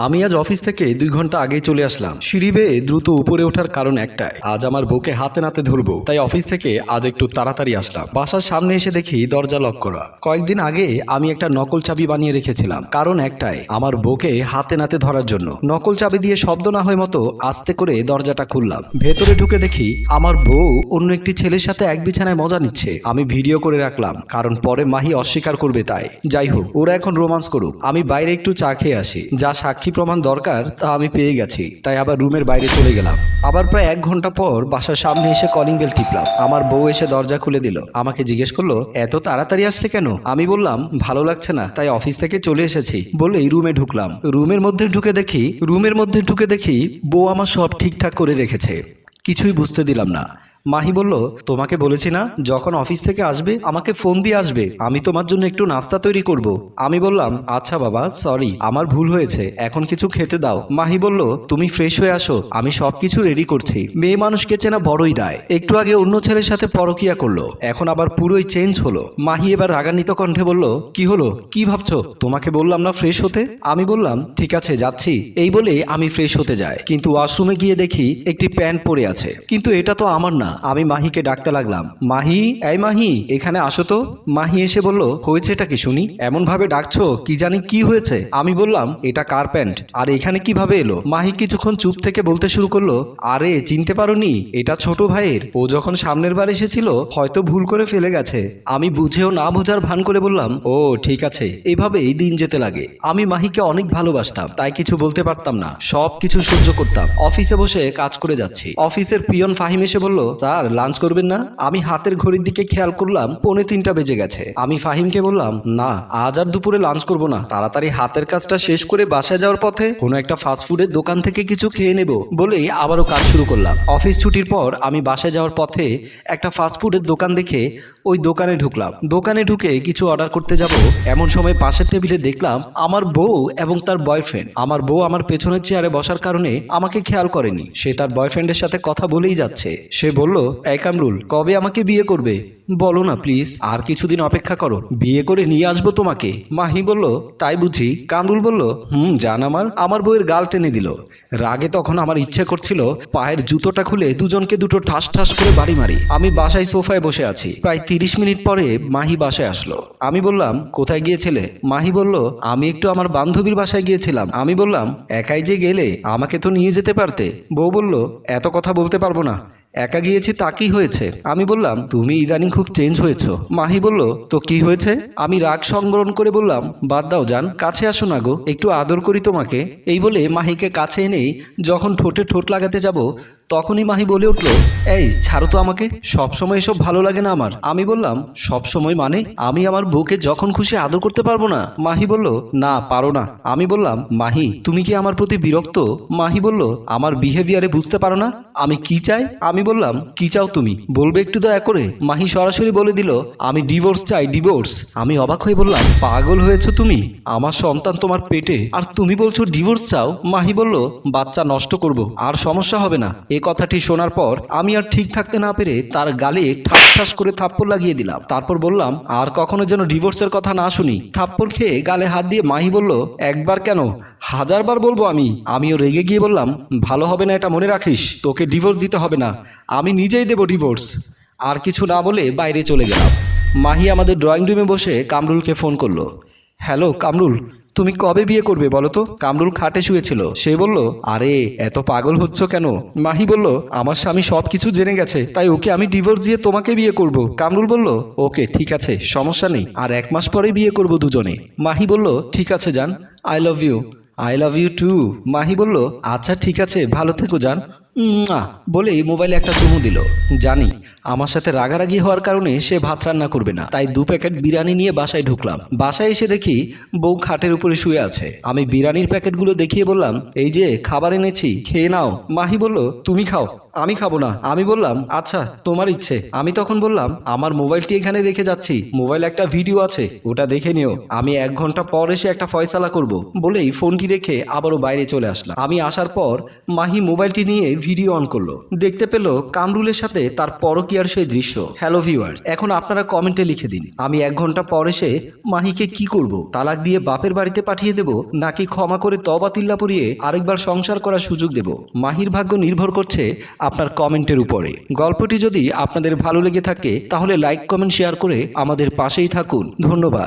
আমি আজ অফিস থেকে দুই ঘণ্টা আগেই চলে আসলাম। সিঁড়ি বেয়ে দ্রুত উপরে ওঠার কারণ একটাই। আজ আমার বউকে হাতে নাতে ধরবো। তাই অফিস থেকে আজ একটু তাড়াতাড়ি আসলাম। বাসার সামনে এসে দেখি দরজা লক করা। কয়েকদিন আগে আমি একটা নকল চাবি বানিয়ে রেখেছিলাম। কারণ একটাই, আমার বউকে হাতে নাতে ধরার জন্য। নকল চাবি দিয়ে শব্দ না হয় মতো আস্তে করে দরজাটা খুললাম। ভেতরে ঢুকে দেখি আমার বউ অন্য একটি ছেলের সাথে এক বিছানায় মজা নিচ্ছে। আমি ভিডিও করে রাখলাম, কারণ পরে মাহি অস্বীকার করবে তাই। যাই হোক, ওরা এখন রোমান্স করুক। আমি বাইরে একটু চা খেয়ে আসি। যা সাক্ষী প্রমাণ দরকার, তা আমি পেয়ে গেছি, তাই আবার রুমের বাইরে চলে গেলাম। আবার প্রায় এক ঘণ্টা পর বাসার সামনে এসে কলিং বেল টিপলাম। আমার বউ এসে দরজা খুলে দিল। আমাকে জিজ্ঞেস করল, এত তাড়াতাড়ি আসলে কেন? আমি বললাম, ভালো লাগছে না, তাই অফিস থেকে চলে এসেছি। বলেই রুমে ঢুকলাম। রুমের মধ্যে ঢুকে দেখি, রুমের মধ্যে ঢুকে দেখি বউ আমার সব ঠিকঠাক করে রেখেছে। কিছুই বুঝতে দিলাম না। মাহি বলল, তোমাকে বলেছি না, যখন অফিস থেকে আসবে, আমাকে ফোন দিয়ে আসবে। আমি তোমার জন্য একটু নাস্তা তৈরি করব। আমি বললাম আচ্ছা বাবা, সরি, আমার ভুল হয়েছে, এখন কিছু খেতে দাও। মাহি বলল, তুমি ফ্রেশ হয়ে আসো, আমি সবকিছু রেডি করছি। মেয়ে মানুষকে চেনা বড়ই দায়। একটু আগে অন্য ছেলের সাথে পরকিয়া করল, এখন আবার পুরোই চেঞ্জ হলো। মাহি এবার রাগান্বিত কণ্ঠে বলল, কি হলো? কি ভাবছ? তোমাকে বললাম না ফ্রেশ হতে? আমি বললাম, ঠিক আছে, যাচ্ছি। এই বলে আমি ফ্রেশ হতে যাই। কিন্তু ওয়াশরুমে গিয়ে দেখি একটি প্যান্ট পরে আছে। কিন্তু এটা তো আমার না। আমি মাহিকে ডাকতে লাগলাম। মাহি, এই মাহি, এখানে আসো তো। মাহি এসে বলল হয়েছেটা কি শুনি? এমন ভাবে ডাকছো, কি জানি কি হয়েছে? আমি বললাম, এটা কার প্যান্ট? আর এখানে কীভাবে এলো? মাহি কিছুক্ষণ চুপ থেকে বলতে শুরু করল, আরে, চিনতে পারোনি, এটা ছোট ভাইয়ের। ও যখন সামনের বার এসেছিল, হয়তো ভুল করে ফেলে গেছে। আমি বুঝেও না বোঝার ভান করে বললাম, ও, ঠিক আছে। এভাবেই দিন যেতে লাগে। আমি মাহিকে অনেক ভালোবাসতাম, তাই কিছু বলতে পারতাম না। সব কিছু সহ্য করতাম। অফিসে বসে কাজ করে যাচ্ছি। অফিসের পিয়ন ফাহিম এসে বলল, স্যার, লাঞ্চ করবেন না? আমি হাতের ঘড়ির দিকে খেয়াল করলাম পৌনে তিনটা বেজে গেছে। আমি ফাহিমকে বললাম, না, আজ আর দুপুরে লাঞ্চ করব না। তাড়াতাড়ি হাতের কাজটা শেষ করে বাসায় যাওয়ার পথে কোনো একটা ফাস্টফুডের দোকান থেকে কিছু খেয়ে নেব বলেই আবারও কাজ শুরু করলাম। অফিস ছুটির পর আমি বাসায় যাওয়ার পথে একটা ফাস্টফুডের দোকান দেখে ওই দোকানে ঢুকলাম। দোকানে ঢুকে কিছু অর্ডার করতে যাব, এমন সময় পাশের টেবিলে দেখলাম আমার বউ এবং তার বয়ফ্রেন্ড আমার বউ আমার পেছনের চেয়ারে বসার কারণে আমাকে খেয়াল করেনি। সে তার বয়ফ্রেন্ডের সাথে কথা বলেই যাচ্ছে। সে বলল, এই কামরুল, কবে আমাকে বিয়ে করবে? বলো না প্লিজ আর কিছুদিন অপেক্ষা করো। বিয়ে করে নিয়ে আসব তোমাকে। মাহি বলল, তাই বুঝি? কামরুল বলল, হুম, জান আমার। আমার বউয়ের গাল টেনে দিল। রাগে তখন আমার ইচ্ছে করছিল পায়ের জুতোটা খুলে দুজনকে দুটো ঠাস ঠাস করে বাড়ি মারি। আমি বাসায় সোফায় বসে আছি। প্রায় তিরিশ মিনিট পরে মাহি বাসায় আসলো। আমি বললাম, কোথায় গিয়েছিলে? মাহি বলল, আমি একটু আমার বান্ধবীর বাসায় গিয়েছিলাম। আমি বললাম, একাই যে গেলে? আমাকে তো নিয়ে যেতে পারতে। বউ বলল, এত কথা বলতে পারব না। একা গিয়েছি তা কি হয়েছে? আমি বললাম, তুমি ইদানিং খুব চেঞ্জ হয়েছ। মাহি বলল, তো কি হয়েছে? আমি রাগ সংবরণ করে বললাম, বাদ দাও যান কাছে আসো না গো, একটু আদর করি তোমাকে। এই বলে মাহিকে কাছে এনেই যখন ঠোঁটে ঠোঁট লাগাতে যাব তখনই মাহি বলে উঠল, এই, ছাড়ো তো আমাকে, সবসময় এসব ভালো লাগে না আমার। আমি বললাম সব সময় মানে? আমি আমার বউকে যখন খুশি আদর করতে পারব না? মাহি বলল, না, পারো না। আমি বললাম, মাহি, তুমি কি আমার প্রতি বিরক্ত? মাহি বলল, আমার বিহেভিয়ারে বুঝতে পারো না, আমি কি চাই? আমি বললাম, কি চাও তুমি? বলবে একটু দয়া করে। মাহি সরাসরি বলে দিল, আমি ডিভোর্স চাই ডিভোর্স আমি অবাক হয়ে বললাম, পাগল হয়েছো তুমি? আমার সন্তান তোমার পেটে, আর তুমি বলছো ডিভোর্স চাও? মাহি বলল, বাচ্চা নষ্ট করব, আর সমস্যা হবে না। এ কথাটি শোনার পর আমি আর ঠিক থাকতে না পেরে তার গালে ঠাস ঠাস করে থাপ্পড় লাগিয়ে দিলাম। তারপর বললাম, আর কখনো যেন ডিভোর্সের কথা না শুনি। থাপ্পড় খেয়ে গালে হাত দিয়ে মাহি বলল, একবার কেন? হাজারবার বলব আমি। আমিও রেগে গিয়ে বললাম, ভালো হবে না এটা মনে রাখিস, তোকে ডিভোর্স দিতে হবে না। আমি নিজেই দেব ডিভোর্স। আর কিছু না বলে বাইরে চলে গেলাম। মাহি আমাদের ড্রয়িং রুমে বসে কামরুলকে ফোন করল, হ্যালো, কামরুল তুমি কবে বিয়ে করবে বলো তো? কামরুল খাটে শুয়েছিল। সে বলল, আরে, এত পাগল হচ্ছ কেন? মাহি বলল, আমার স্বামী সব কিছু জেনে গেছে, তাই ওকে আমি ডিভোর্স দিয়ে তোমাকে বিয়ে করব। কামরুল বলল, ওকে, ঠিক আছে, সমস্যা নেই, আর এক মাস পরে বিয়ে করব দুজনে। মাহি বলল, ঠিক আছে যান I love you. I love you too. Mahi বলল আচ্ছা ঠিক আছে, ভালো থেকো যান বলেই মোবাইলে একটা চুমু দিল। জানি, আমার সাথে রাগারাগি হওয়ার কারণে সে ভাত রান্না করবে না। তাই দু প্যাকেট বিরিয়ানি নিয়ে বাসায় ঢুকলাম। বাসায় এসে দেখি বউ খাটের উপরে শুয়ে আছে। আমি বিরিয়ানির প্যাকেটগুলো দেখিয়ে বললাম, এই যে, খাবার এনেছি, খেয়ে নাও। মাহি বলল, তুমি খাও, আমি খাব না। আমি বললাম আচ্ছা তোমার ইচ্ছে। আমি তখন বললাম, আমার মোবাইলটি এখানে রেখে যাচ্ছি, মোবাইল একটা ভিডিও আছে, ওটা দেখে নিও। আমি এক ঘণ্টা পর এসে একটা ফয়সালা করব। বলেই ফোনটি রেখে আবারও বাইরে চলে আসলাম। আমি আসার পর মাহি মোবাইলটি নিয়ে ভিডিও অন করল। দেখতে পেল কামরুলের সাথে তার পরকিয়ার সেই দৃশ্য। হ্যালো ভিউয়ার এখন আপনারা কমেন্টে লিখে দিন, আমি এক ঘণ্টা পর এসে মাহিকে কি করব? তালাক দিয়ে বাপের বাড়িতে পাঠিয়ে দেব, নাকি ক্ষমা করে তবা তিল্লা পরিয়ে আরেকবার সংসার করার সুযোগ দেব? মাহির ভাগ্য নির্ভর করছে আপনার কমেন্টের উপরে। গল্পটি যদি আপনাদের ভালো লেগে থাকে, তাহলে লাইক, কমেন্ট, শেয়ার করে আমাদের পাশেই থাকুন। ধন্যবাদ।